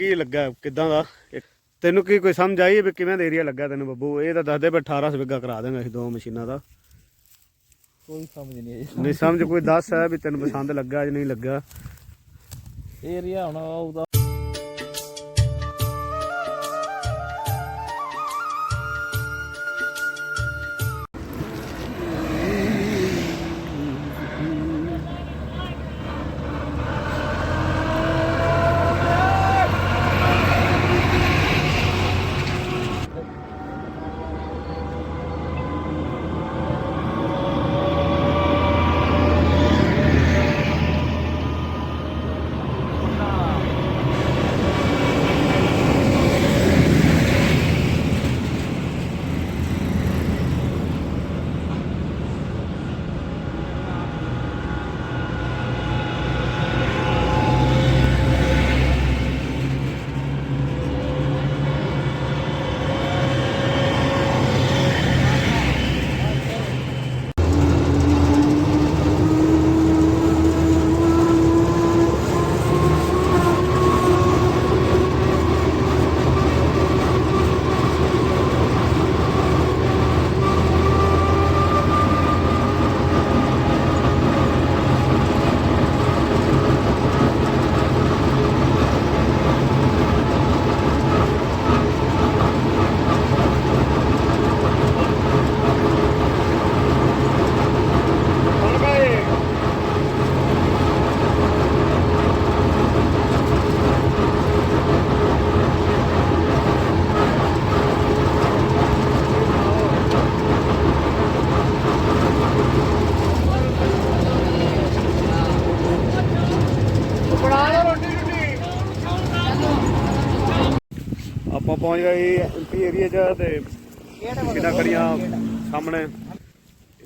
ਕੀ ਲੱਗਾ ਕਿਦਾਂ ਦਾ? ਤੈਨੂੰ ਕੀ ਕੋਈ ਸਮਝ ਆਈ ਵੀ ਕਿਵੇਂ ਦਾ ਏਰੀਆ ਲੱਗਾ ਤੈਨੂੰ ਬੱਬੂ? ਇਹ ਤਾਂ ਦੱਸਦੇ ਵੀ 18 ਵਿਗਾ ਕਰਾ ਦੇਣਾ ਅਸੀਂ ਦੋ ਮਸ਼ੀਨਾਂ ਦਾ। ਕੋਈ ਸਮਝ ਨਹੀਂ ਆਈ। ਨਹੀਂ ਸਮਝ ਕੋਈ ਦੱਸ ਹੈ ਵੀ ਤੈਨੂੰ ਪਸੰਦ ਲੱਗਾ ਜਾਂ ਨਹੀਂ ਲੱਗਾ? ਏਰੀਆ ਹੁਣ ਉਹਦਾ ਪਹੁੰਚ ਗਏ ਐਮਪੀ ਏਰੀਆ 'ਚ ਤੇ ਕਿੰਨਾ ਕਰੀਆਂ ਸਾਹਮਣੇ।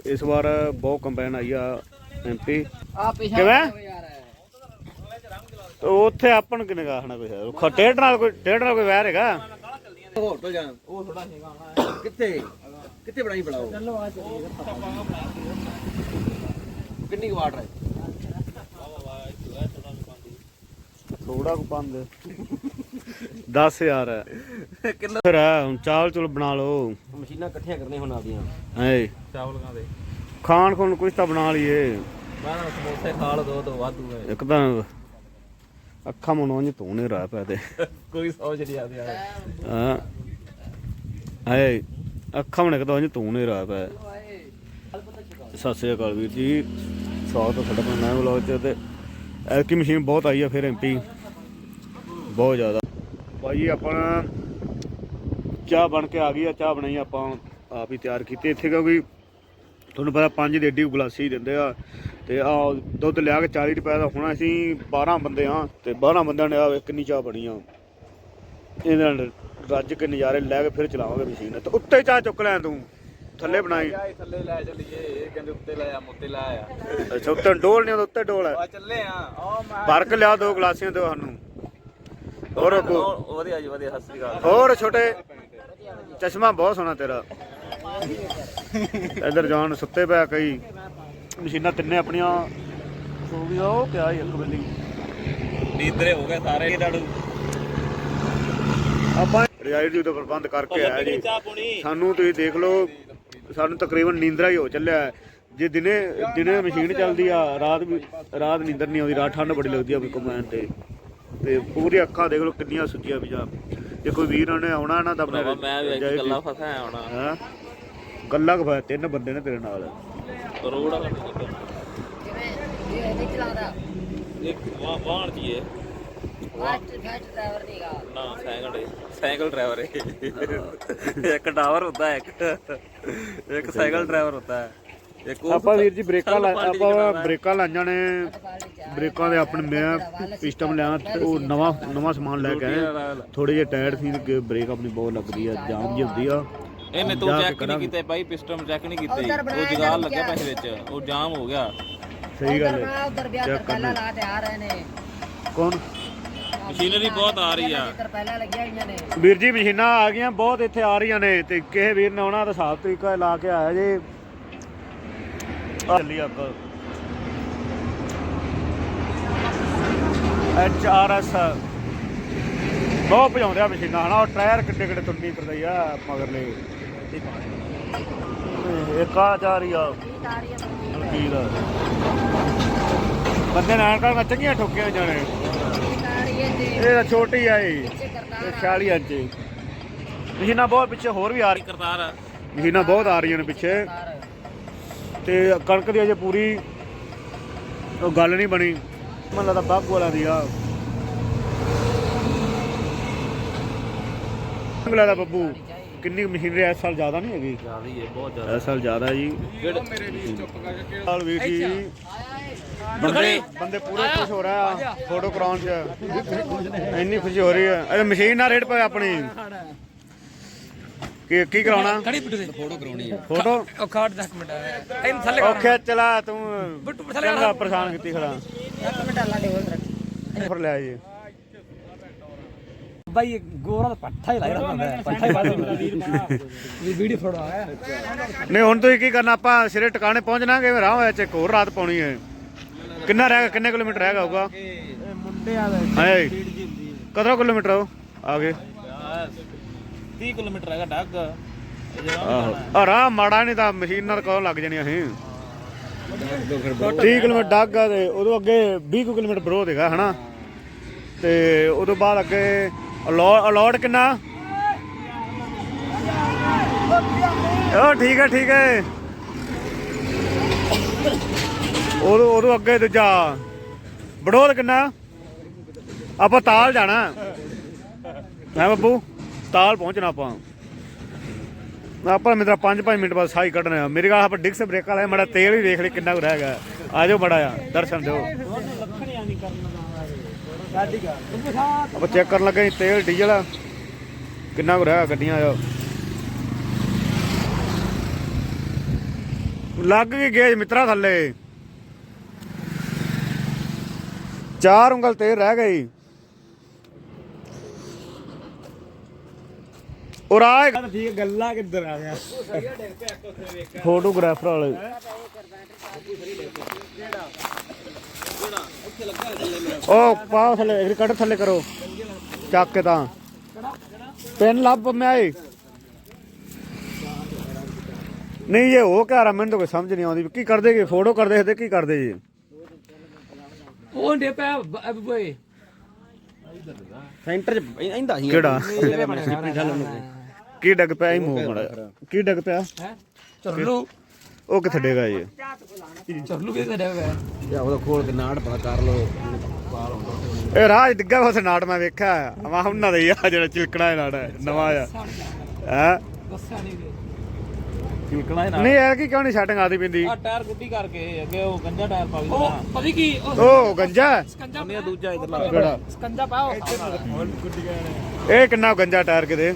ਇਸ ਵਾਰ ਬਹੁਤ ਕੰਬਾਈਨ ਆਈ ਆ ਐਮਪੀ ਆ ਪਿਛਾ ਕਿਵੇਂ? ਉੱਥੇ ਆਪਾਂ ਨੂੰ ਕਿਨੇ ਗਾਹਣਾ ਕੋਈ ਹੈ ਡੇਢ ਨਾਲ ਕੋਈ ਡੇਢ ਨਾਲ ਕੋਈ ਵੈਰ ਹੈਗਾ? ਹੋਟਲ ਜਾਣ। ਉਹ ਥੋੜਾ ਹੈਗਾ ਕਿੱਥੇ? ਕਿੱਥੇ ਬਣਾਈ ਬੜਾਓ ਚੱਲੋ ਆ ਚੱਲੀਏ ਕਿੰਨੀ ਕੁ ਵਾਟ ਹੈ? ਥੋੜਾ ਕੁ ਪੰਦ 10000 ਹੈ। ਕਿੰਨਾ ਫਿਰ ਹੈ, ਹੁਣ ਚੁਲ ਬਣਾ ਲਓ। ਮਸ਼ੀਨਾਂ ਇਕੱਠੀਆਂ ਕਰਨੀਆਂ ਹੁਣ ਆਪਦੀਆਂ। ਐ ਚਾਵਲ ਕਾਂ ਦੇ। ਖਾਣ ਖੁਣ ਕੁਝ ਤਾਂ ਬਣਾ ਲਈਏ। ਮੈਂ ਤਾਂ ਸਮੋਸੇ ਖਾ ਲਓ ਦੋ ਦੋ ਵਾਧੂ ਹੈ। ਇੱਕ ਤਾਂ ਅੱਖਾਂ ਮਨੋਂ ਜ ਤੂੰ ਨਹੀਂ ਰਹਿ ਪਿਆ ਤੇ। ਕੋਈ ਸੋਚ ਨਹੀਂ ਆਦੀ ਯਾਰ ਹਾਂ। ਐ ਅੱਖਾਂ ਮਨ ਕਦੋਂ ਤੂੰ ਨਹੀਂ ਰਹਿ ਪਿਆ। ਸਤਿ ਸ੍ਰੀ ਅਕਾਲ ਵੀਰ ਜੀ। ਸਵਾਗਤ ਹੈ ਤੁਹਾਡਾ ਆਪਣਾ ਨਵੇਂ ਵਲੌਗ 'ਚ ਤੇ ਐਲਕੀ ਮਸ਼ੀਨ ਬਹੁਤ ਆਈ ਆ ਫਿਰ ਐਮਪੀ। ਬਹੁਤ ਜ਼ਿਆਦਾ। ਭਾਈ ਆਪਣਾ ਚਾਹ ਬਣ ਕੇ ਆ ਗਈ ਆ ਚਾਹ ਬਣਾਈ ਆਪਾਂ ਆਪ ਹੀ ਤਿਆਰ ਕੀਤੀ। ਇੱਥੇ ਕਿਉਂਕਿ ਤੁਹਾਨੂੰ ਪਤਾ ਪੰਜ ਦੀ ਏਡੀ ਗਲਾਸੀ ਦਿੰਦੇ ਆ ਤੇ ਆ ਦੁੱਧ ਲਿਆ ਕੇ 40 ਰੁਪਏ ਦਾ ਹੋਣਾ ਅਸੀਂ 12 ਬੰਦੇ ਆ ਤੇ 12 ਬੰਦਿਆਂ ਨੇ ਆ ਕਿੰਨੀ ਚਾਹ ਬਣੀ ਆ। ਇਹਦੇ ਨਾਲ ਰੱਜ ਕੇ ਨਜ਼ਾਰੇ ਲੈ ਕੇ ਫਿਰ ਚਲਾਵਾਂਗੇ ਮਸ਼ੀਨ। ਤੇ ਉੱਤੇ ਚਾਹ ਚੁੱਕ ਲੈ ਤੂੰ ਥੱਲੇ ਬਣਾਈ। ਥੱਲੇ ਲੈ ਚੱਲੀਏ ਇਹ ਕਹਿੰਦੇ ਉੱਤੇ ਲੈ ਆ ਮੁੱਤੇ ਲੈ ਆ। ਅੱਛਾ ਉੱਤੇ ਡੋਲ ਨਹੀਂ ਉੱਤੇ ਡੋਲ ਹੈ ਆ ਚੱਲੇ ਆ। ਭਰ ਕੇ ਲਿਆ ਦੋ ਗਲਾਸੀਆਂ ਦਿਓ ਸਾਨੂੰ। ਹੋਰ ਉਹ ਵਧੀਆ ਜੀ ਵਧੀਆ ਸਤਿ ਸ੍ਰੀ ਅਕਾਲ। ਹੋਰ ਛੋਟੇ ਚਸ਼ਮਾ ਬਹੁਤ ਸੋਹਣਾ ਤੇਰਾ। ਇਧਰ ਜਾਣ ਸੁੱਤੇ ਪਿਆ ਕਈ। ਮਸ਼ੀਨਾਂ ਤਿੰਨੇ ਆਪਣੀਆਂ। ਸੋ ਗਈਆਂ ਉਹ ਹੀ ਇੱਕ ਬੰਦੀ ਨੀਂਦਰੇ ਹੋ ਗਏ ਸਾਰੇ। ਡਾੜੂ ਆਪਾਂ ਰਜਾਈ ਦੀ ਉਦੋਂ ਪ੍ਰਬੰਧ ਕਰਕੇ ਆਇਆ ਜੀ। ਸਾਨੂੰ ਤੁਸੀਂ ਦੇਖ ਲਓ ਸਾਨੂੰ ਤਕਰੀਬਨ ਨੀਂਦਰਾ ਹੀ ਹੋ ਚੱਲਿਆ ਹੈ। ਜੇ ਦਿਨੇ ਦਿਨੇ ਮਸ਼ੀਨ ਚੱਲਦੀ ਆ ਰਾਤ ਵੀ ਰਾਤ ਨੀਂਦਰ ਨਹੀਂ ਆਉਂਦੀ ਰਾਤ ਠੰਡ ਬੜੀ ਲੱਗਦੀ ਆ ਵੀ ਕਮੈਨ ਤੇ। ਤੇ ਪੂਰੀ ਅੱਖਾਂ ਦੇਖ ਲਓ ਕਿੰਨੀਆਂ ਸੁੱਜੀਆਂ ਵੀ ਜਾ ਜੇ ਕੋਈ ਵੀਰ ਨੇ ਆਉਣਾ ਨਾ ਤਾਂ ਆਪਣੇ ਮੈਂ ਵੀ ਗੱਲਾਂ ਫਸਿਆ ਹੋਣਾ ਹੈਂ ਗੱਲਾਂ ਕੁ ਤਿੰਨ ਬੰਦੇ ਨੇ ਤੇਰੇ ਨਾਲ। ਕਿਵੇਂ ਇਹ ਨਹੀਂ ਚਲਾਉਂਦਾ ਇੱਕ ਵਾਹਣ ਜੀ ਇਹ। ਫਾਸਟ ਫਾਸਟ ਡਰਾਈਵਰ ਨਹੀਂਗਾ ਨਾ ਸਾਈਕਲ ਹੈ ਸਾਈਕਲ ਡਰਾਈਵਰ ਹੈ। ਇੱਕ ਡਰਾਈਵਰ ਹੁੰਦਾ ਹੈ ਇੱਕ। ਇੱਕ ਸਾਈਕਲ ਡਰਾਈਵਰ ਹੁੰਦਾ ਹੈ। ਆਪਾਂ ਵੀਰ ਜੀ ਬ੍ਰੇਕਾਂ ਲਾ ਆਪਾਂ ਬ੍ਰੇਕਾਂ ਲਾਈਆਂ ਨੇ। ਬ੍ਰੇਕਾਂ ਦੇ ਆਪਣੇ ਮੈਂ ਸਿਸਟਮ ਲਿਆ ਤੇ ਉਹ ਨਵਾਂ ਨਵਾਂ ਸਮਾਨ ਲੈ ਕੇ ਆਏ ਥੋੜੇ ਜਿਹਾ ਟਾਇਰ ਸੀ ਤੇ ਬ੍ਰੇਕ ਆਪਣੀ ਬਹੁਤ ਲੱਗਦੀ ਆ ਜਾਮ ਜੀ ਹੁੰਦੀ ਆ। ਇਹਨੇ ਤੂੰ ਜਾ ਕੇ ਚੈੱਕ ਨਹੀਂ ਕਰਾਂਗੇ। ਕੀਤੇ ਭਾਈ ਪਿਸਟਨ ਚੈੱਕ ਨਹੀਂ ਕੀਤੇ। ਉਹ ਜਗਾਲ ਲੱਗਿਆ? ਪੈਸੇ ਵਿੱਚ ਉਹ ਜਾਮ ਹੋ ਗਿਆ। ਸਹੀ ਗੱਲ ਹੈ। ਉਧਰ ਵਿਆਹ ਚੈੱਕ ਤੋਂ ਪਹਿਲਾਂ ਕਰਨਾ। ਲਾ ਤੇ ਆ ਰਹੇ ਨੇ। ਕੌਣ? ਮਸ਼ੀਨਰੀ ਬਹੁਤ ਆ ਰਹੀ ਆ। ਇੱਧਰ ਪਹਿਲਾਂ ਲੱਗੀਆਂ ਹੋਈਆਂ ਨੇ। ਵੀਰ ਜੀ ਮਸ਼ੀਨਾਂ ਆ ਗਈਆਂ ਬਹੁਤ ਇੱਥੇ ਆ ਰਹੀਆਂ ਨੇ। ਤੇ ਕਿਸੇ ਵੀਰ ਨੇ ਆਉਣਾ ਤਾਂ ਹਿਸਾਬ ਤਰੀਕਾ ਲਾ ਕੇ ਆਇਆ ਜੇ। ਚੱਲੀ ਅੱਗ। H R S. ਬਹੁਤ ਭਜਾਉਂਦੇ ਆ ਮਸ਼ੀਨਾਂ ਹਨਾ ਉਹ ਟਾਇਰ ਕਿੱਡੇ ਕਿੱਡੇ ਤੁੰਨੀ ਫਿਰਦੇ ਆ ਮਗਰਲੇ ਇੱਕ ਆ ਜਾ ਰਹੀ ਆ। ਕੀ ਦਾ ਬੰਦੇ ਨਾਲ ਕਰ ਚੰਗੀਆਂ ਠੋਕੀਆਂ ਜਾਣੇ ਇਹ ਤਾਂ ਛੋਟੀ ਆ ਇਹ ਇਹ 46 ਇੰਚ। ਮਸ਼ੀਨਾਂ ਬਹੁਤ ਪਿੱਛੇ ਹੋਰ ਵੀ ਆ ਰਹੀ ਕਰਤਾਰ ਮਸ਼ੀਨਾਂ ਬਹੁਤ ਆ ਰਹੀਆਂ ਨੇ ਪਿੱਛੇ। ਤੇ ਕਣਕ ਦੀ ਅਜੇ ਪੂਰੀ ਉਹ ਗੱਲ ਨਹੀਂ ਬਣੀ। ਮੈਨੂੰ ਲੱਗਦਾ ਬਾਗੂ ਵਾਲਾ ਦੀ ਆ। ਮੈਨੂੰ ਲੱਗਦਾ ਬੱਬੂ ਕਿੰਨੀ ਮਸ਼ੀਨਰੀ ਇਸ ਸਾਲ ਜ਼ਿਆਦਾ ਨਹੀਂ ਹੈਗੀ? ਜ਼ਿਆਦਾ ਹੀ ਹੈ ਬਹੁਤ ਜ਼ਿਆਦਾ। ਇਸ ਸਾਲ ਜ਼ਿਆਦਾ ਜੀ। ਹਾਲ ਵੀਰ ਜੀ ਬੰਦੇ ਬੰਦੇ ਪੂਰੇ ਖੁਸ਼ ਹੋ ਰਿਹਾ ਆ ਫੋਟੋ ਕਰਾਉਣ ਚ। ਇੰਨੀ ਖੁਸ਼ੀ ਹੋ ਰਹੀ ਹੈ। ਇਹ ਮਸ਼ੀਨ ਨਾਲ ਰੇਟ ਪਏ ਆਪਣੀ। ਕੀ ਕੀ ਕਰਾਉਣਾ? ਖੜੀ ਬਿੱਟੂ ਦੇ। ਫੋਟੋ ਕਰਾਉਣੀ ਹੈ। ਫੋਟੋ? ਉਹ ਖਾਟ 10 ਮਿੰਟ। ਇਹਨੂੰ ਥੱਲੇ ਉਹ ਖਿੱਚ ਚਲਾ ਤੂੰ ਬਿੱਟੂ ਥੱਲੇ ਚੰਗਾ ਪਰੇਸ਼ਾਨ ਕੀਤੀ ਖੜਾ। ਫਿਰ ਲੈ ਜੀ ਬਾਈ ਇਹ ਗੋਰਾ ਦਾ ਪੱਠਾ ਹੀ ਲੱਗ ਰਿਹਾ ਹੁੰਦਾ ਹੈ। ਪੱਠਾ ਹੀ ਬਾਦ ਇਹ ਵੀਡੀਓ ਫੋਟੋ ਆਇਆ। ਨਹੀਂ ਹੁਣ ਤੁਸੀਂ ਕੀ ਕਰਨਾ? ਆਪਾਂ ਸਿਰੇ ਟਿਕਾਣੇ ਪਹੁੰਚਣਾਗੇ ਰਾਹ ਹੋਇਆ ਚ ਇੱਕ ਹੋਰ ਰਾਤ ਪਾਉਣੀ ਹੈ। ਕਿੰਨਾ ਰਹਿ ਗਿਆ? ਕਿੰਨੇ ਕਿਲੋਮੀਟਰ ਰਹਿ ਗਿਆ ਹੋਊਗਾ? ਮੁੰਡੇ ਆ ਹਾਏ ਕਦੋਂ ਕਿਲੋਮੀਟਰ ਆ ਗਏ। 30 ਕਿਲੋਮੀਟਰ ਹੈਗਾ ਡੱਗ। ਆਹੋ। ਆ ਰਾਹ ਮਾੜਾ ਨਹੀਂ ਤਾਂ ਮਸ਼ੀਨ ਕਦੋਂ ਲੱਗ ਜਾਣੀ ਅਸੀਂ। 30 ਕਿਲੋਮੀਟਰ ਡੱਗ ਆ ਤੇ ਉਦੋਂ ਅੱਗੇ 20 ਕੁ ਕਿਲੋਮੀਟਰ ਬਰੋਧ ਹੈਗਾ ਹਨਾ? ਤੇ ਉਦੋਂ ਬਾਅਦ ਅੱਗੇ ਅਲੌ- ਅਲੌਟ ਕਿੰਨਾ? ਉਹ ਠੀਕ ਹੈ ਠੀਕ ਹੈ। ਉਦੋਂ ਉਦੋਂ ਅੱਗੇ ਦੂਜਾ। ਬੜੋਦ ਕਿੰਨਾ? ਆਪਾਂ ਤਾਲ ਜਾਣਾ। ਹੈ ਬੱਬੂ? ਤਾਲ ਪਹੁੰਚਣਾ ਆਪਾਂ। ਆਪਾਂ ਮੇਰਾ 5-5 ਮਿੰਟ ਬਾਅਦ ਸਾਈ ਕੱਢਣਾ ਆ ਮੇਰੇ ਕੋਲ ਆਪਾਂ ਡਿਕਸ ਬ੍ਰੇਕ ਵਾਲਾ ਮੜਾ ਤੇਲ ਵੀ ਦੇਖ ਲੈ ਕਿੰਨਾ ਕੁ ਰਹਿ ਗਿਆ। ਆ ਜਾਓ ਮੜਾ ਆ ਦਰਸ਼ਨ ਦਿਓ। ਆਪਾਂ ਚੈੱਕ ਕਰਨ ਲੱਗੇ ਸੀ ਤੇਲ, ਡੀਜ਼ਲ ਕਿੰਨਾ ਕੁ ਰਹਿ ਗਿਆ ਗੱਡੀਆਂ ਆ ਲੱਗ ਗਈ ਗੇਜ ਮਿੱਤਰਾ ਥੱਲੇ। ਚਾਰ ਉਂਗਲ ਤੇਲ ਰਹਿ ਗਈ। ਔਰ ਆਏ ਠੀਕ ਗੱਲਾਂ ਕਿੱਧਰ ਆ ਗਿਆ ਫੋਟੋਗ੍ਰਾਫਰ ਵਾਲੇ। ਉਹ ਪਾਓ ਥੱਲੇ ਇਹ ਕੱਢ ਥੱਲੇ ਕਰੋ। ਚੱਕ ਕੇ ਤਾਂ। ਪੈਨ ਲੱਭ ਮੈਂ ਆਏ ਨਹੀਂ ਇਹ ਉਹ ਘਰ ਮੈਨੂੰ ਤਾਂ ਕੋਈ ਸਮਝ ਨਹੀਂ ਆਉਂਦੀ ਕੀ ਕਰਦੇ ਕੀ ਫੋਟੋ ਕਰਦੇ ਤੇ ਕੀ ਕਰਦੇ ਜੀ। ਉਹ ਡੇ ਪਿਆ ਬੋਏ ਸੈਂਟਰ ਚ ਇੰਦਾ ਸੀ ਕਿਹੜਾ? ਕੀ ਡੱਗ ਪਿਆ ਹੀ ਮੂੰਹ ਮੜਾ ਕੀ ਡੱਗ ਪਿਆ? ਹੈ? ਚਰਲੂ। ਉਹ ਕਿੱਥੇ ਡੇਗਾ ਜੀ ਚਰਲੂ ਵੀ ਤੇ ਡਿਆ ਜਾਂ ਉਹਦਾ ਖੋਲ ਕੇ ਨਾੜ ਪਤਾ ਕਰ ਲੋ ਇਹ ਰਾਜ ਡਿੱਗਾ ਉਸ ਨਾਟ ਮੈਂ ਵੇਖਿਆ ਵਾ ਉਹਨਾਂ ਦਾ ਹੀ ਆ ਜਿਹੜਾ ਚਿਲਕਣਾ ਇਹ ਹੈ, ਨਵਾਂ ਆ। ਹੈ? ਦੱਸਿਆ ਨਹੀਂ ਇਹ ਕੀ ਕਿਉਂ ਨਹੀਂ ਸੈਟਿੰਗ ਆਦੀ ਪਿੰਦੀ? ਆ ਟਾਇਰ ਗੁੱਡੀ ਕਰਕੇ ਅੱਗੇ ਉਹ ਗੰਜਾ ਟਾਇਰ ਪਾ ਉਹ ਦਿੱਤਾ ਪਤਾ ਕੀ? ਉਹ ਉਹ ਗੰਜਾ? ਸਕੰਜਾ ਦੂਜਾ ਇਧਰ ਲਾ ਕਿਹੜਾ? ਸਕੰਜਾ ਪਾਓ ਇਹ ਕਿੰਨਾ ਗੰਜਾ ਟਾਇਰ ਕਿਤੇ?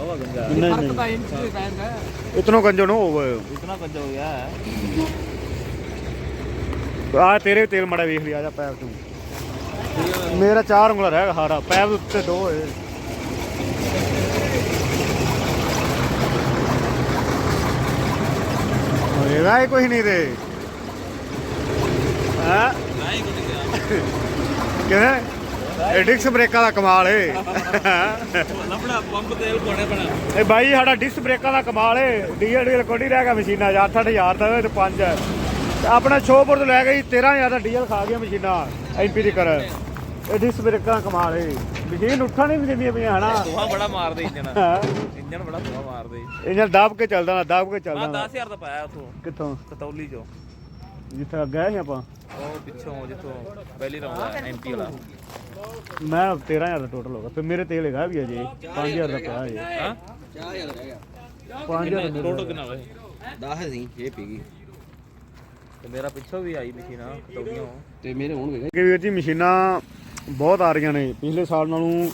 ਨਹੀਂ ਤਾਂ ਇੰਚ ਦੇ ਪੈਣ ਦਾ ਇਤਨੋ ਗੰਜੋ ਨੂੰ ਹੋਵੇ ਇਤਨਾ ਗੰਜਾ ਹੋ ਗਿਆ ਹੈ ਆ ਤੇਰੇ ਤੇਲ ਮੜਾ ਵੇਖ ਲਿਆ ਜਾ ਪੈਪ ਤੂੰ। ਮੇਰਾ ਚਾਰ ਉਂਗਲਾ ਰਹਿ ਗਿਆ ਹਾਰਾ। ਪੈਪ ਦੇ ਉੱਤੇ ਦੋ ਹੋਏ। ਹੀ ਕੁਝ ਨਹੀਂ ਹਾਂ? ਨਹੀਂ ਗਿਆ ਕਿਵੇਂ ਇਹ ਡਿਕਸ ਬ੍ਰੇਕਾਂ ਦਾ ਕਮਾਲ ਏ। ਲੱਭਣਾ ਪੰਪ ਤੇਲ ਕੋਣੇ ਬਣਾ ਇਹ ਬਾਈ ਸਾਡਾ ਡਿਸਕ ਬ੍ਰੇਕਾਂ ਦਾ ਕਮਾਲ ਏ। ਡੀਜ਼ਲ ਡੀਜ਼ਲ ਨਹੀਂ ਰਹਿ ਗਿਆ ਮਸ਼ੀਨਾਂ 'ਚ 8-8000 ਦਾ ਤੇ 5 ਤੇ ਆਪਣਾ ਸ਼ੋਪੁਰ ਤੋਂ ਲੈ ਗਈ 13000 ਦਾ ਡੀਜ਼ਲ ਖਾ ਗਿਆ ਮਸ਼ੀਨਾਂ ਐਮਪੀ ਦੀ ਕਰ ਇਹ ਡਿਸਕ ਬ੍ਰੇਕਾਂ ਦਾ ਕਮਾਲ ਏ। ਮਸ਼ੀਨ ਉੱਠਣ ਨਹੀਂ ਵੀ ਦਿੰਦੀਆਂ ਪਈਆਂ ਹਨਾ। ਧੂਆ ਬੜਾ ਮਾਰਦੇ ਇੰਜਣ। ਇੰਜਣ ਬੜਾ ਧੂਆ ਮਾਰਦੇ। ਇਹਨਾਂ ਦਬ ਕੇ ਚੱਲਦਾ ਨਾ ਦਬ ਕੇ ਮੈਂ ਚੱਲਦਾ 10000 ਦਾ ਪਾਇਆ ਉਥੋਂ। ਕਿੱਥੋਂ? ਕਤੌਲੀ ਚੋਂ। ਜਿੱਥੇ ਗਏ ਸੀ ਆਪਾਂ। ਉਹ ਪਿੱਛੋਂ ਜਿੱਥੋਂ ਪਹਿਲੀ ਰਾਉਂਡ ਆ ਐਮਪੀ ਵਾਲਾ। ਮੈਂ 13000 ਦਾ ਟੋਟਲ ਹੋਗਾ ਫਿਰ ਮੇਰੇ ਤੇਲ ਹੈਗਾ ਵੀ ਅਜੇ 5000 ਦਾ ਪਿਆ ਅਜੇ ਹਾਂ? 4000 ਰਹਿ ਗਿਆ 5000 ਦਾ ਟੋਟਲ ਕਿੰਨਾ ਵੇ 10 ਸੀ ਇਹ ਪੀ ਗਈ। ਤੇ ਮੇਰਾ ਪਿੱਛੋਂ ਵੀ ਆਈ ਮਸ਼ੀਨ ਕਤੌਲੀਆਂ ਤੇ ਮੇਰੇ ਹੋਣਗੇ ਕਿ ਵੀਰ ਜੀ ਮਸ਼ੀਨਾਂ ਬਹੁਤ ਆ ਰਹੀਆਂ ਨੇ। ਪਿਛਲੇ ਸਾਲ ਨਾਲੋਂ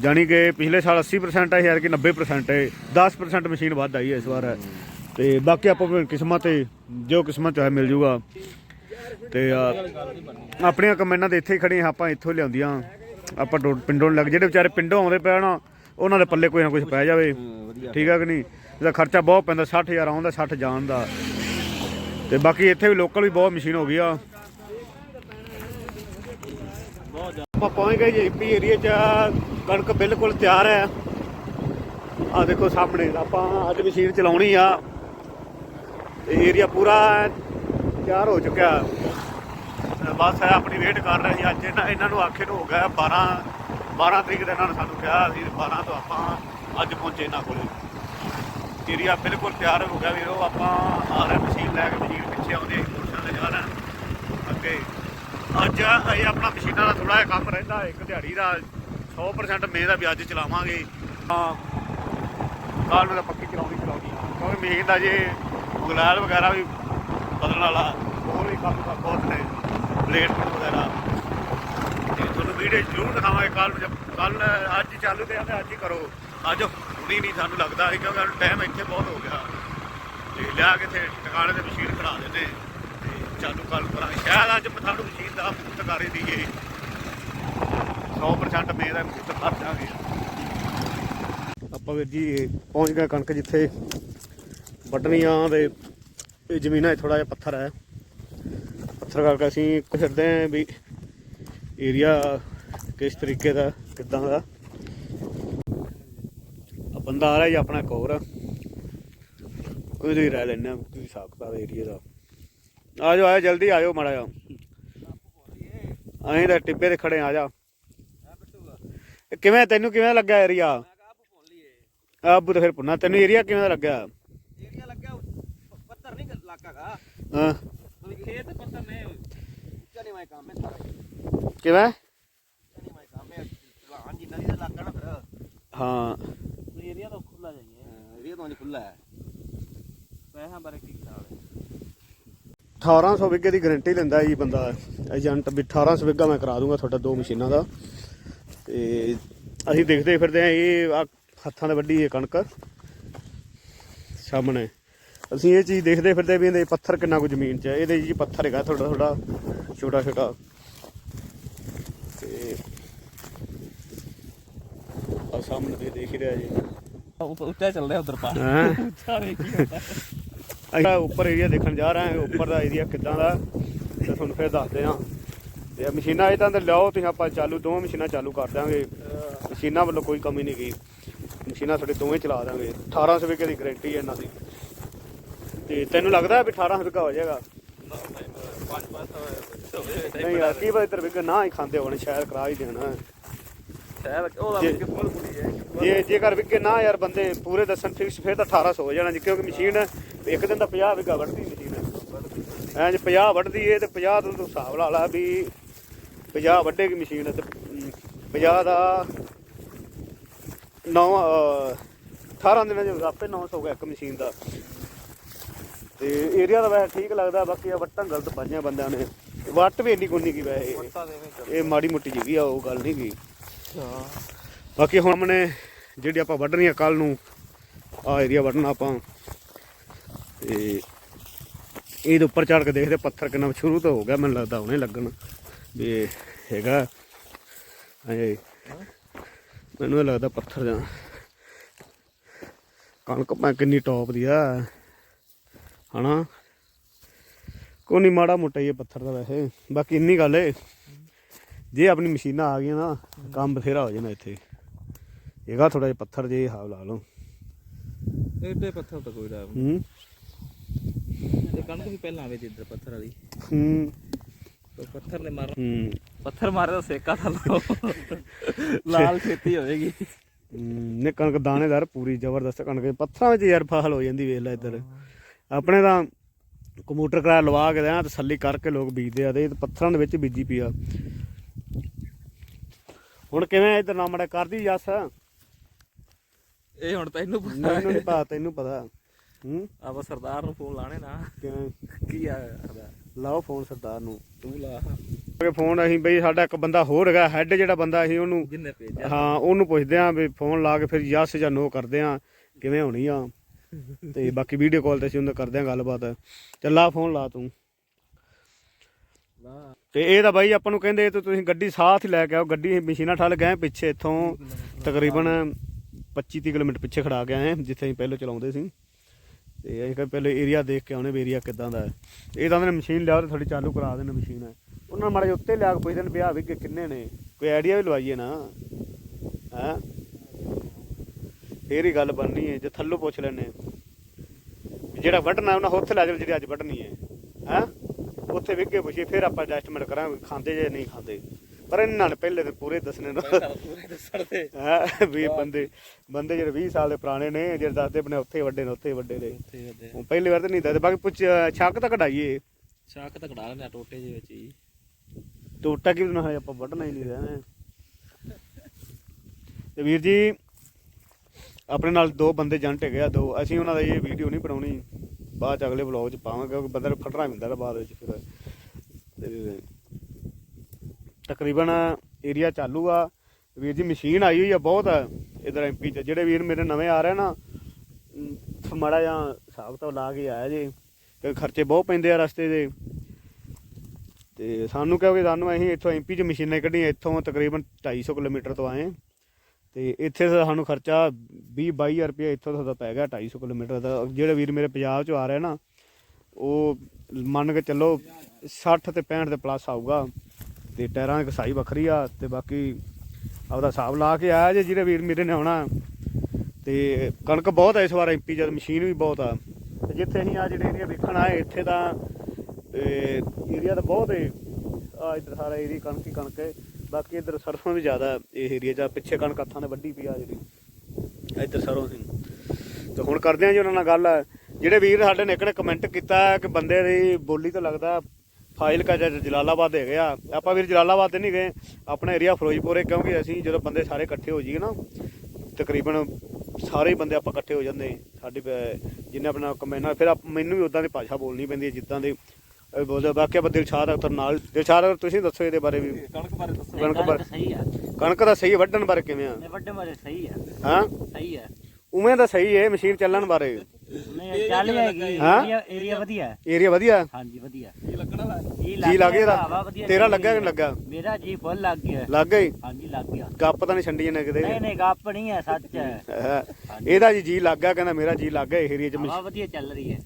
ਜਾਣੀ ਕਿ ਪਿਛਲੇ ਸਾਲ 80% ਹੈ ਯਾਰ ਕਿ 90% ਹੈ 10% ਮਸ਼ੀਨ ਵੱਧ ਆਈ ਹੈ ਇਸ ਵਾਰ। ਤੇ ਬਾਕੀ ਆਪਾਂ ਕਿਸਮਤ ਤੇ ਜੋ ਕਿਸਮਤ ਚ ਹੈ ਮਿਲ ਜੂਗਾ। ਤੇ ਆਪਣੀਆਂ ਕਮੈਨਾਂ ਦੇ ਇੱਥੇ ਹੀ ਖੜੀਆਂ ਆਪਾਂ ਇੱਥੋਂ ਲਿਆਉਂਦੀਆਂ, ਆਪਾਂ ਪਿੰਡੋਂ ਲੱਗ, ਜਿਹੜੇ ਵਿਚਾਰੇ ਪਿੰਡੋਂ ਆਉਂਦੇ ਪਏ ਉਹਨਾਂ ਦੇ ਪੱਲੇ ਕੋਈ ਨਾ ਕੁਝ ਪੈ ਜਾਵੇ, ਠੀਕ ਹੈ ਕਿ ਨਹੀਂ? ਇਹਦਾ ਖਰਚਾ ਬਹੁਤ ਪੈਂਦਾ 60000 ਆਉਂਦਾ 60 ਜਾਣ ਦਾ। ਤੇ ਬਾਕੀ ਇੱਥੇ ਵੀ ਲੋਕਲ ਵੀ ਬਹੁਤ ਮਸ਼ੀਨ ਹੋ ਗਈ ਆ। ਆਪਾਂ ਪਹੁੰਚ ਗਏ ਜੀਪੀ ਏਰੀਆ 'ਚ, ਕਣਕ ਬਿਲਕੁਲ ਤਿਆਰ ਹੈ। ਆ ਦੇਖੋ ਸਾਹਮਣੇ, ਆਪਾਂ ਅੱਜ ਮਸ਼ੀਨ ਚਲਾਉਣੀ ਆ। ਤੇ ਏਰੀਆ ਪੂਰਾ ਤਿਆਰ ਹੋ ਚੁੱਕਿਆ। ਬਸ ਹੈ ਆਪਣੀ ਵੇਟ ਕਰ ਰਹੇ ਸੀ। ਅੱਜ ਇਹਨਾਂ ਇਹਨਾਂ ਨੂੰ ਆਖੇ ਨੂੰ ਹੋ ਗਿਆ 12 12 ਤਰੀਕ ਦਾ ਇਹਨਾਂ ਨੇ ਸਾਨੂੰ ਕਿਹਾ ਸੀ 12 ਤੋਂ ਆਪਾਂ ਅੱਜ ਪਹੁੰਚੇ ਇਹਨਾਂ ਕੋਲੇ। ਏਰੀਆ ਬਿਲਕੁਲ ਤਿਆਰ ਹੋ ਗਿਆ ਵੀਰੋ। ਆਪਾਂ ਆ ਰਹੇ ਮਸ਼ੀਨ ਲੈ ਕੇ ਮਸ਼ੀਨ ਪਿੱਛੇ ਆਉਂਦੇ ਮੋਟਰਸਾਈਕਲ ਤੇ ਜਾ ਰਹੇ ਹਾਂ। ਅੱਗੇ। ਅੱਜ ਇਹ ਆਪਣਾ ਮਸ਼ੀਨਾਂ ਦਾ ਥੋੜਾ ਜਿਹਾ ਕੰਮ ਰਹਿੰਦਾ। ਇੱਕ ਦਿਹਾੜੀ ਦਾ 100% ਮੇਨ ਦਾ ਵੀ ਅੱਜ ਚਲਾਵਾਂਗੇ। ਹਾਂ ਕਾਲ ਨੂੰ ਤਾਂ ਪੱਕੀ ਚਲਾਉਣੀ ਚਲਾਉਣੀ ਕਿਉਂਕਿ ਮਸ਼ੀਨ ਦਾ ਜੇ ਗੁਲਾਲ ਵਗੈਰਾ ਵੀ ਬਦਲਣ ਵਾਲਾ ਹੋਰ ਵੀ ਕੰਮ ਬਹੁਤ ਨੇ ਪਲੇਟ ਵਗੈਰਾ। ਤੇ ਤੁਹਾਨੂੰ ਵੀਡੀਓ ਜ਼ਰੂਰ ਦਿਖਾਵਾਂਗੇ ਕੱਲ ਨੂੰ ਕੱਲ ਅੱਜ ਚਾਲੂ ਤੇ ਆਂਦੇ ਅੱਜ ਹੀ ਕਰੋ। ਅੱਜ ਹੁਣੀ ਨਹੀਂ ਸਾਨੂੰ ਲੱਗਦਾ ਸੀ ਕਿਉਂਕਿ ਟਾਈਮ ਇੱਥੇ ਬਹੁਤ ਹੋ ਗਿਆ। ਤੇ ਲਿਆ ਕੇ ਤੇ ਟਿਕਾਣੇ ਤੇ ਮਸ਼ੀਨ ਖੜਾ ਦਿੰਦੇ। ਤੇ ਚਾਲੂ ਕੱਲ ਕਰਾਂਗੇ। ਸ਼ਾਇਦ ਅੱਜ ਸਾਨੂੰ ਮਸ਼ੀਨ ਦਾ ਮੁਕਤ ਕਰ ਹੀ ਦਈਏ। 100% ਮੇ ਦਾ ਮੁਕਤ ਕਰ ਦਾਂਗੇ। ਆਪਾਂ ਵੀਰ ਜੀ ਪਹੁੰਚ ਗਏ ਕਣਕ ਜਿੱਥੇ। ਵੱਢਣੀਆਂ ਤੇ ਇਹ ਜ਼ਮੀਨਾਂ 'ਚ ਥੋੜਾ ਜਿਹਾ ਪੱਥਰ ਹੈ। ਪੱਥਰ ਕਰਕੇ ਅਸੀਂ ਫਿਰਦੇ ਆਂ ਵੀ ਏਰੀਆ ਕਿਸ ਤਰੀਕੇ ਦਾ ਕਿੱਦਾਂ ਦਾ। ਆ ਬੰਦਾ ਆ ਰਿਹਾ ਜੀ ਆਪਣਾ ਇੱਕ ਹੋਰ। ਉਹਦੇ ਹੀ ਰਹਿ ਲੈਣਾ ਕੋਈ ਹਿਸਾਬ ਕਿਤਾਬ ਏਰੀਆ ਦਾ। ਆ ਜਾਓ ਆ ਜਲਦੀ ਆ ਜਾਓ ਮਾੜਾ ਜਾ ਅਸੀਂ ਤਾਂ ਟਿੱਬੇ ਤੇ ਖੜੇ ਆਂ, ਜਾ। ਕਿਵੇਂ ਤੈਨੂੰ ਕਿਵੇਂ ਲੱਗਾ ਏਰੀਆ ਆਬੂ ਤਾਂ ਫਿਰ ਪੁੰਨਾ ਤੈਨੂੰ ਏਰੀਆ ਕਿਵੇਂ ਦਾ ਲੱਗਾ ਏਰੀਆ ਲੱਗਿਆ ਪੱਥਰ ਨਹੀਂ ਇਲਾਕਾ ਦਾ ਹਾਂ। ਖੇਤ ਪੱਥਰ ਨੇ ਚਨੇ ਮੈਂ ਕੰਮ ਹੈ ਸਾਰਾ ਕਿਵੇਂ? ਚਨੇ ਮੈਂ ਕੰਮ ਹੈ। ਚਲਾਨ ਜਿੰਨਾ ਦੀ ਇਲਾਕਾ ਨਾ ਫਿਰ ਹਾਂ ਏਰੀਆ ਤਾਂ ਖੁੱਲਾ ਜਾਈਏ ਏਰੀਆ ਤਾਂ ਖੁੱਲਾ ਹੈ ਪੈਸਾ ਬਾਰੇ ਕੀ ਖਿਆਲ ਹੈ 1800 ਵਿਗੇ ਦੀ ਗਾਰੰਟੀ ਲੈਂਦਾ ਜੀ ਬੰਦਾ। ਏਜੰਟ ਵੀ 1800 ਵਿਗਾ ਮੈਂ ਕਰਾ ਦੂੰਗਾ ਤੁਹਾਡਾ ਦੋ ਮਸ਼ੀਨਾਂ ਦਾ। ਤੇ ਅਸੀਂ ਦੇਖਦੇ ਫਿਰਦੇ ਆ ਇਹ ਹੱਥਾਂ ਦੇ ਵੱਡੀ ਇਹ ਕਣਕ। ਸਾਹਮਣੇ। ਅਸੀਂ ਇਹ ਚੀਜ਼ ਦੇਖਦੇ ਫਿਰਦੇ ਵੀ ਇਹਦੇ ਪੱਥਰ ਕਿੰਨਾ ਕੁ ਜ਼ਮੀਨ 'ਚ ਹੈ। ਇਹਦੇ ਜੀ ਪੱਥਰ ਹੈਗਾ ਥੋੜਾ ਥੋੜਾ ਛੋਟਾ ਛੋਟਾ। ਤੇ ਆ ਸਾਹਮਣੇ ਤੇ ਦੇਖ ਰਿਹਾ ਜੀ। ਉੱਚਾ ਚੱਲ ਰਿਹਾ ਉਧਰ ਪਾ। ਹਾਂ? ਉੱਚਾ ਵੇਖ ਕੀ ਹੁੰਦਾ ਅਸੀਂ ਉੱਪਰ ਏਰੀਆ ਦੇਖਣ ਜਾ ਰਹੇ ਹਾਂ। ਉੱਪਰ ਦਾ ਏਰੀਆ ਕਿੱਦਾਂ ਦਾ ਤੇ ਤੁਹਾਨੂੰ ਫਿਰ ਦੱਸਦੇ ਹਾਂ ਤੇ ਇਹ ਮਸ਼ੀਨਾਂ ਤਾਂ ਅੰਦਰ ਲਿਆਓ ਤੁਸੀਂ ਆਪਾਂ ਚਾਲੂ ਦੋਵੇਂ ਮਸ਼ੀਨਾਂ ਚਾਲੂ ਕਰ ਦਾਂਗੇ ਮਸ਼ੀਨਾਂ ਵੱਲੋਂ ਕੋਈ ਕਮੀ ਨਹੀਂ ਗਈ। ਮਸ਼ੀਨਾਂ ਤੁਹਾਡੇ ਦੋਵੇਂ ਚਲਾ ਦਾਂਗੇ 1800 ਵਿਗੇ ਦੀ ਗਾਰੰਟੀ ਹੈ ਇਹਨਾਂ ਦੀ। ਤੇ ਤੈਨੂੰ ਲੱਗਦਾ ਵੀ 1800 ਵਿਗਾ ਹੋ ਜਾਏਗਾ? ਨਹੀਂ ਯਾਰ ਕੀ ਪਤਾ ਇੱਧਰ ਵਿਗਾ ਨਾ ਹੀ ਖਾਂਦੇ ਹੋਣ ਸ਼ਾਇਦ ਕਰਾ ਹੀ ਦੇਣਾ। ਸ਼ਾਇਦ ਉਹਦਾ ਜੇ- ਹੈ ਜੇ ਜੇਕਰ ਵਿਕੇ ਨਾ ਯਾਰ ਬੰਦੇ ਪੂਰੇ ਦੱਸਣ ਫਿਕਸ ਫਿਰ ਤਾਂ 1800 ਹੋ ਜਾਣਾ ਜੀ ਕਿਉਂਕਿ ਮਸ਼ੀਨ ਇੱਕ ਦਿਨ ਦਾ 50 ਵਿਗਾ ਵੱਢਦੀ ਮਸ਼ੀਨ। ਐਂ ਜੇ 50 ਵੱਢਦੀ ਏ ਤੇ 50 ਤੋਂ ਤੂੰ ਹਿਸਾਬ ਲਾ ਲਾ ਵੀ 50 ਵੱਢੇਗੀ ਮਸ਼ੀਨ ਤੇ 50 ਦਾ 9 18 ਦਿਨਾਂ ਦੇ ਆਪੇ 900 ਹੋ ਗਿਆ ਇੱਕ ਮਸ਼ੀਨ ਦਾ। ਤੇ ਏਰੀਆ ਦਾ ਵੈਸੇ ਠੀਕ ਲੱਗਦਾ ਬਾਕੀ ਆ ਵੱਟਾਂ ਗਲਤ ਪਾਈਆਂ ਬੰਦਿਆਂ ਨੇ। ਵੱਟ ਵੀ ਇੰਨੀ ਕੋਈ ਕੀ ਵੈਸੇ ਇਹ ਮਾੜੀ ਮੋਟੀ ਜਿਹੀ ਆ ਉਹ ਗੱਲ ਨਹੀਂ ਗਈ ਬਾਕੀ ਹੁਣ ਮਨੇ ਜਿਹੜੀ ਆਪਾਂ ਵੱਢਣੀ ਆ ਕੱਲ ਨੂੰ ਆ ਏਰੀਆ ਵੱਢਣਾ ਆਪਾਂ। ਤੇ ਇਹਦੇ ਉੱਪਰ ਚੜ ਕੇ ਦੇਖਦੇ ਪੱਥਰ ਕਿੰਨਾ ਸ਼ੁਰੂ ਤੋਂ ਹੋ ਗਿਆ ਮੈਨੂੰ ਲੱਗਦਾ ਹੁਣੇ ਲੱਗਣ। ਵੀ ਇਹ ਹੈਗਾ। ਐ ਮੈਨੂੰ ਤਾਂ ਲੱਗਦਾ ਪੱਥਰ ਜਾਂ ਕਣਕ ਪਾ ਕਿੰਨੀ ਟੌਪ ਦੀ ਆ। ਹਨਾ? ਕੋਈ ਨਹੀਂ ਮਾੜਾ ਮੋਟਾ ਹੀ ਇਹ ਪੱਥਰ ਦਾ ਵੈਸੇ। ਬਾਕੀ ਇੰਨੀ ਗੱਲ ਏ ਜੇ ਆਪਣੀ ਮਸ਼ੀਨਾਂ ਆ ਗਈਆਂ ਨਾ ਕੰਮ ਬਥੇਰਾ ਹੋ ਜਾਣਾ ਇੱਥੇ। ਹੈਗਾ ਥੋੜਾ ਜਿਹਾ ਪੱਥਰ ਜੇ ਹਾਲ ਲਾ ਲਓ। ਏਡੇ ਪੱਥਰ ਤਾਂ ਕੋਈ ਨਾ। ਹੂੰ? ਤੇ ਕਣਕ ਵੀ ਪਹਿਲਾਂ ਆਵੇ ਜਿੱਧਰ ਪੱਥਰ ਵਾਲੀ। ਹੂੰ। ਪੱਥਰ ਨੇ ਮਾਰ ਹੂੰ। ਪੱਥਰ ਮਾਰੇ ਤਾਂ ਸੇਕਾ ਥਾ ਲਓ। ਲਾਲ ਖੇਤੀ ਹੋਵੇਗੀ ਨੇ ਕਣਕ ਦਾਣੇਦਾਰ ਪੂਰੀ ਜ਼ਬਰਦਸਤ ਕਣਕ। ਪੱਥਰਾਂ ਵਿੱਚ ਯਾਰ ਫਸਲ ਹੋ ਜਾਂਦੀ ਵੇਖ ਲੈ ਇੱਧਰ। ਆਪਣੇ ਤਾਂ ਕੰਪਿਊਟਰ ਕਰਾ ਲਵਾ ਕੇ ਦੇਣਾ ਤਸੱਲੀ ਕਰਕੇ ਲੋਕ ਬੀਜਦੇ ਆ ਤੇ ਇਹ ਪੱਥਰਾਂ ਦੇ ਵਿੱਚ ਬੀਜੀ ਪਈ ਆ। ਹੁਣ ਕਿਵੇਂ ਇੱਧਰ ਨਾ ਮੜਾ ਕਰਦੀ ਜੱਸ? ਇਹ ਹੁਣ ਤੈਨੂੰ ਪਤਾ ਮੈਨੂੰ ਨਹੀਂ ਪਤਾ ਤੈਨੂੰ ਪਤਾ। ਹੂੰ? ਆਪਾਂ ਸਰਦਾਰ ਨੂੰ ਫੋਨ ਲਾਣੇ ਨਾ। ਕਿਵੇਂ? ਕੀ ਆ ਲਾਓ ਫੋਨ ਸਰਦਾਰ ਨੂੰ। ਤੂੰ ਲਾ। ਕਿ ਫੋਨ ਅਸੀਂ ਬਈ ਸਾਡਾ ਇੱਕ ਬੰਦਾ ਹੋਰ ਹੈਗਾ ਹੈੱਡ ਜਿਹੜਾ ਬੰਦਾ ਅਸੀਂ ਉਹਨੂੰ ਹਾਂ ਉਹਨੂੰ ਪੁੱਛਦੇ ਆਂ ਵੀ ਫੋਨ ਲਾ ਕੇ ਫਿਰ ਯਸ ਜਾਂ ਨੋ ਕਰਦੇ ਆਂ ਕਿਵੇਂ ਹੋਣੀ ਆ। ਤੇ ਬਾਕੀ ਵੀਡੀਓ ਕਾਲ ਤੇ ਅਸੀਂ ਉਹਨਾਂ ਕਰਦੇ ਆਂ ਗੱਲਬਾਤ। ਚੱਲਾ ਫੋਨ ਲਾ ਤੂੰ ਲਾ ਤੇ। ਇਹ ਤਾਂ ਬਾਈ ਆਪਾਂ ਨੂੰ ਕਹਿੰਦੇ ਤੇ ਤੁਸੀਂ ਗੱਡੀ ਸਾਥ ਹੀ ਲੈ ਕੇ ਆਓ। ਗੱਡੀ ਮਸ਼ੀਨਾਂ ਠੱਲ ਗਏ ਪਿੱਛੇ ਇੱਥੋਂ ਤਕਰੀਬਨ 25 30 ਕਿਲੋਮੀਟਰ ਪਿੱਛੇ ਖੜਾ ਕੇ ਆਏ ਜਿੱਥੇ ਅਸੀਂ ਪਹਿਲਾਂ ਚਲਾਉਂਦੇ ਸੀ। ਤੇ ਅਸੀਂ ਕਹਿੰਦੇ ਪਹਿਲੇ ਏਰੀਆ ਦੇਖ ਕੇ ਆਉਣੇ ਵੀ ਏਰੀਆ ਕਿੱਦਾਂ ਦਾ ਹੈ। ਇਹ ਤਾਂ ਉਹਨੇ ਮਸ਼ੀਨ ਲਿਆਓ ਤੇ ਥੋੜੀ ਚਾਲੂ ਕਰਾ ਦੇਣ ਮਸ਼ੀਨ। ਹੈ ਉਹਨਾਂ ਮਾੜੇ ਜਿਹੇ ਉੱਤੇ ਲਿਆ ਕੇ ਪੁੱਛਦੇ ਨੇ ਵਿਆਹ ਵੀ ਕਿੰਨੇ ਨੇ। ਕੋਈ ਆਈਡੀਆ ਵੀ ਲਵਾਈਏ ਨਾ। ਹਾਂ? ਫੇਰ ਹੀ ਗੱਲ ਬਣਨੀ ਹੈ ਜੇ ਥੱਲੋਂ ਪੁੱਛ ਲੈਣੇ ਜਿਹੜਾ ਵੱਢਣਾ ਉਹਨਾਂ ਉੱਥੇ ਲੈ ਜਾਓ ਜਿਹੜੀ ਅੱਜ ਵੱਢਣੀ ਹੈ। ਹਾਂ? ਉੱਥੇ ਵਿਗੇ ਪੁੱਛੇ ਫਿਰ ਆਪਾਂ ਐਡਜਸਟਮੈਂਟ ਕਰਾਂਗੇ ਖਾਂਦੇ ਜੇ ਨਹੀਂ ਖਾਂਦੇ। ਪਰ ਇਹਨਾਂ ਨੇ ਪਹਿਲੇ ਤੇ ਪੂਰੇ ਦੱਸਣੇ ਨਾ। ਪੂਰੇ ਦੱਸਣ ਦੇ ਹਾਂ? ਵੀ ਬੰਦੇ ਬੰਦੇ ਜਿਹੜੇ 20 ਸਾਲ ਦੇ ਪੁਰਾਣੇ ਨੇ ਜਿਹੜੇ ਦੱਸਦੇ ਬਣੇ ਉੱਥੇ ਵੱਡੇ ਨੇ ਉੱਥੇ ਵੱਡੇ ਨੇ। ਹੁਣ ਪਹਿਲੀ ਵਾਰ ਤਾਂ ਨਹੀਂ ਦੱਸਦੇ ਬਾਕੀ ਪੁੱਛ ਛੱਕ ਤਾਂ ਕਢਾਈਏ। ਸ਼ਾਕ ਤਾਂ ਕਢਾ ਆ ਟੋਟੇ ਦੇ ਵਿੱਚ ਹੀ। ਟੋਟਾ ਕੀ ਬਣਾ ਆਪਾਂ ਵੱਢਣਾ ਹੀ ਨਹੀਂ ਰਹਿਣਾ। ਤੇ ਵੀਰ ਜੀ ਆਪਣੇ ਨਾਲ ਦੋ ਬੰਦੇ ਜੰਟ ਹੈਗੇ ਆ, ਦੋ। ਅਸੀਂ ਉਹਨਾਂ ਦਾ ਇਹ ਵੀਡੀਓ ਨਹੀਂ ਬਣਾਉਣੀ। ਬਾਅਦ ਚ ਅਗਲੇ ਵਲੌਗ ਚ ਪਾਵਾਂਗੇ ਕਿਉਂਕਿ ਬੰਦਾ ਨੂੰ ਫਟਣਾ ਹੁੰਦਾ ਬਾਅਦ ਵਿੱਚ ਫਿਰ। ਤੇ ਤਕਰੀਬਨ ਏਰੀਆ ਚਾਲੂ ਆ। ਵੀਰ ਜੀ ਮਸ਼ੀਨ ਆਈ ਹੋਈ ਆ ਬਹੁਤ ਇਧਰ ਐਮਪੀ ਚ। ਜਿਹੜੇ ਵੀਰ ਮੇਰੇ ਨਵੇਂ ਆ ਰਹੇ ਨਾ ਮਾੜਾ ਜਾਂ ਹਿਸਾਬ ਤਾਂ ਲਾ ਕੇ ਆਇਆ ਜੇ। ਕਿਉਂਕਿ ਖਰਚੇ ਬਹੁਤ ਪੈਂਦੇ ਆ ਰਸਤੇ ਦੇ। ਤੇ ਸਾਨੂੰ ਕਿਉਂਕਿ ਸਾਨੂੰ ਅਸੀਂ ਇੱਥੋਂ ਐਮਪੀ ਚ ਮਸ਼ੀਨਾਂ ਕੱਢੀਆਂ ਇੱਥੋਂ ਤਕਰੀਬਨ 250 ਕਿਲੋਮੀਟਰ ਤੋਂ ਆਏ। ਤੇ ਇੱਥੇ ਸਾਨੂੰ ਖਰਚਾ 20 22000 ਰੁਪਏ ਇੱਥੋਂ ਦਾ ਪੈ ਗਿਆ 250 ਕਿਲੋਮੀਟਰ ਦਾ। ਜਿਹੜੇ ਵੀਰ ਮੇਰੇ ਪੰਜਾਬ ਚੋਂ ਆ ਰਹੇ ਨਾ, ਉਹ ਮੰਨ ਕੇ ਚੱਲੋ 60 ਤੇ 65 ਦੇ ਪਲੱਸ ਆਊਗਾ। ਤੇ ਟਾਇਰਾਂ ਦੀ ਕਸਾਈ ਵੱਖਰੀ ਆ ਤੇ ਬਾਕੀ ਆਪਦਾ ਹਿਸਾਬ ਲਾ ਕੇ ਆਇਆ ਜੇ ਜਿਹੜੇ ਵੀਰ ਮੇਰੇ ਨੇ ਆਉਣਾ। ਤੇ ਕਣਕ ਬਹੁਤ ਆ ਇਸ ਵਾਰ ਐਮਪੀ ਜਦ ਮਸ਼ੀਨ ਵੀ ਬਹੁਤ ਆ। ਤੇ ਜਿੱਥੇ ਅਸੀਂ ਆ ਜਿਹੜੇ ਏਰੀਆ ਵੇਖਣ ਆਏ, ਇੱਥੇ ਤਾਂ ਏਰੀਆ ਤਾਂ ਬਹੁਤ ਹੈ ਆ ਇੱਧਰ ਸਾਰਾ ਏਰੀਆ ਕਣਕ ਹੀ ਕਣਕ ਹੈ ਬਾਕੀ ਇੱਧਰ ਸਰਸੋਂ ਵੀ ਜ਼ਿਆਦਾ ਇਹ ਏਰੀਆ ਜਾਂ ਪਿੱਛੇ ਕਣਕ ਹੱਥਾਂ ਦੇ ਵੱਢੀ ਪਈ ਆ ਜਿਹੜੀ। ਇੱਧਰ ਸਰੋਂ ਸਿੰਘ ਤੇ ਹੁਣ ਕਰਦੇ ਆ ਜੀ ਉਹਨਾਂ ਨਾਲ ਗੱਲ। ਜਿਹੜੇ ਵੀਰ ਸਾਡੇ ਨੇ ਇੱਕ ਕਮੈਂਟ ਕੀਤਾ ਕਿ ਬੰਦੇ ਦੀ ਬੋਲੀ ਤੋਂ ਲੱਗਦਾ ਫਾਈਲ ਕਾ ਜਾਂ ਜਲਾਲਾਬਾਦ ਹੈਗੇ ਆ। ਆਪਾਂ ਵੀਰ ਜਲਾਲਾਬਾਦ ਤੇ ਨਹੀਂ ਗਏ। ਆਪਣਾ ਏਰੀਆ ਫਿਰੋਜ਼ਪੁਰ ਹੈ, ਕਿਉਂਕਿ ਅਸੀਂ ਜਦੋਂ ਬੰਦੇ ਸਾਰੇ ਇਕੱਠੇ ਹੋ ਜਾਈਏ ਨਾ, ਤਕਰੀਬਨ ਸਾਰੇ ਹੀ ਬੰਦੇ ਆਪਾਂ ਇਕੱਠੇ ਹੋ ਜਾਂਦੇ। ਸਾਡੇ ਜਿੰਨੇ ਜਿਹਨੇ ਆਪਣਾ ਕਮੈਨਾ ਫਿਰ ਆਪ- ਮੈਨੂੰ ਵੀ ਉਦਾਂ ਦੀ ਭਾਸ਼ਾ ਬੋਲਣੀ ਪੈਂਦੀ ਹੈ, ਜਿੱਦਾਂ ਦੇ ਅਹ ਬੋਲਦੇ ਬਾਕੀ ਆਪਾਂ ਦਿਲਸ਼ਾਦ ਅਖਤਰ ਨਾਲ ਦਿਲਸ਼ਾਦ ਅਖਤਰ ਤੁਸੀਂ ਦੱਸੋ ਇਹਦੇ ਬਾਰੇ ਵੀ। ਕਣਕ ਬਾਰੇ ਦੱਸੋ। ਕਣਕ ਬਾਰੇ। ਸਹੀ ਆ। ਕਣਕ ਦਾ ਸਹੀ ਵੱਢਣ ਬਾਰੇ ਕਿਵੇਂ ਆ? ਵੱਡੇ ਮਾਰੇ ਸਹੀ ਆ। ਹਾਂ? ਸਹੀ ਆ। ਉਵੇਂ ਦਾ ਸਹੀ ਹੈ ਮਸ਼ੀਨ ਚੱਲਣ ਬਾਰੇ। ਨਹੀਂ ਚੱਲ ਜਾਏਗੀ ਹਾਂ? ਏਰੀਆ ਏਰੀਆ ਵਧੀਆ। ਹੈ। ਏਰੀਆ ਵਧੀਆ? ਹਾਂਜੀ ਵਧੀਆ। ਇਹ ਲੱਗਣਾ ਜੀ ਜੀ ਲੱਗ ਵਧੀਆ ਤੇਰਾ ਲੱਗਾ ਕਿ। ਲੱਗਾ? ਮੇਰਾ ਜੀ ਫੁੱਲ ਲੱਗ ਗਿਆ। ਲੱਗ ਗਈ? ਹਾਂਜੀ ਲੱਗ ਗਿਆ। ਗੱਪ ਤਾਂ ਨਹੀਂ ਛੰਡੀ ਜਨੇ ਕਿਤੇ। ਨਹੀਂ ਨਹੀਂ ਗੱਪ ਨਹੀਂ ਹੈ ਸੱਚ ਹੈ। ਹੈਂ। ਇਹਦਾ ਜੀ ਜੀ ਲੱਗ ਗਿਆ ਕਹਿੰਦਾ ਮੇਰਾ ਜੀ ਲੱਗ ਗਿਆ ਏਰੀਆ ਚ ਮਸ਼- ਹਵਾ ਵਧੀਆ ਚੱਲ ਰਹੀ ਹੈ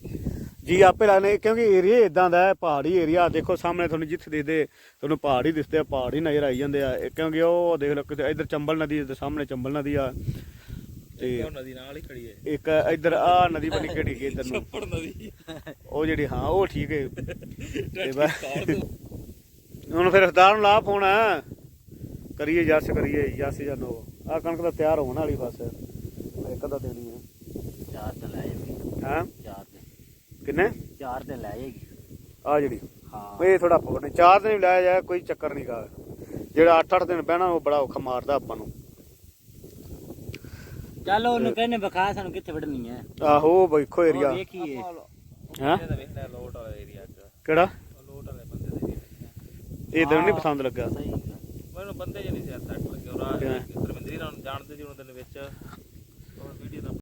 ਜੀ ਆਪੇ ਲਾਣੇ ਕਿਉਂਕਿ ਏਰੀਆ ਇਦਾਂ ਦਾ ਹੈ ਪਹਾੜੀ ਏਰੀਆ ਦੇਖੋ ਸਾਹਮਣੇ ਤੁਹਾਨੂੰ ਜਿੱਥੇ ਦੇਖਦੇ ਤੁਹਾਨੂੰ ਪਹਾੜ ਹੀ ਦਿਸਦੇ ਆ ਪਹਾੜ ਹੀ ਨਜ਼ਰ ਆਈ ਜਾਂਦੇ ਆ ਕਿਉਂਕਿ ਉਹ ਦੇਖ ਲਓ ਕਿਤੇ ਇੱਧਰ ਚੰਬਲ ਨਦੀ ਤੇ ਸਾਹਮਣੇ ਚੰਬਲ ਨਦੀ ਆ ਤੇ ਉਹ ਨਦੀ ਨਾਲ ਹੀ ਖੜੀ ਹੈ। ਇੱਕ ਇੱਧਰ ਆ ਨਦੀ ਬਣੀ ਕਿਹੜੀ ਗਈ ਇੱਧਰ ਨੂੰ। ਛੱਪੜ ਨਦੀ। ਉਹ ਜਿਹੜੀ ਹਾਂ ਉਹ ਠੀਕ ਹੈ। ਤੇ ਬਸ। ਹੁਣ ਫਿਰ ਹਸਦਾਰ ਨੂੰ ਲਾ ਫੋਨ। ਕਰੀਏ ਜੱਸ ਕਰੀਏ ਜੱਸ ਜਾਂ ਨੋ। ਆ ਕਣਕ ਤਾਂ ਤਿਆਰ ਹੋਣ ਵਾਲੀ ਬਸ। ਇੱਕ ਤਾਂ ਦੇਣੀ ਹੈ ਚਾਰ ਤੇ ਲੈ ਹਾਂ? ਕਿੰਨੇ? ਚਾਰ ਤੇ ਲੈ ਜਾਏਗੀ। ਆ ਜਿਹੜੀ? ਹਾਂ। ਇਹ ਥੋੜਾ ਪਵਨ ਚਾਰ ਦਿਨ ਵੀ ਲਾਇਆ ਜਾਏ ਕੋਈ ਚੱਕਰ ਨਹੀਂ ਗਾ ਜਿਹੜਾ 8-8 ਦਿਨ ਬਹਿਣਾ ਉਹ ਬੜਾ ਔਖਾ ਮਾਰਦਾ ਆਪਾਂ ਨੂੰ। ਚੱਲ ਉਹਨੂੰ ਕਹਿੰਨੇ ਵਿਖਾ ਸਾਨੂੰ ਕਿੱਥੇ ਵੜਨੀ ਹੈ ਆਹੋ ਵੇਖੋ ਏਰੀਆ ਵੇਖੀਏ। ਹਾਂ? ਇਹਦਾ ਵੇਖ ਲੈ ਲੋਟ ਵਾਲਾ ਏਰੀਆ ਚ ਕਿਹੜਾ? ਉਹ ਲੋਟ ਵਾਲੇ ਬੰਦੇ ਦੇ area ਇਹ ਦਿਨ ਨਹੀਂ ਪਸੰਦ ਲੱਗਾ। ਮੈਨੂੰ ਬੰਦੇ ਜਿਹੇ ਨਹੀਂ ਸੀ ਸੈੱਟ ਲੱਗੇ ਉਹ ਕਿਵੇਂ? ਧਰਮਿੰਦਰੀ ਨਾਲ ਜਾਣਦੇ ਸੀ ਉਹਨਾਂ ਦੇ ਵਿੱਚ।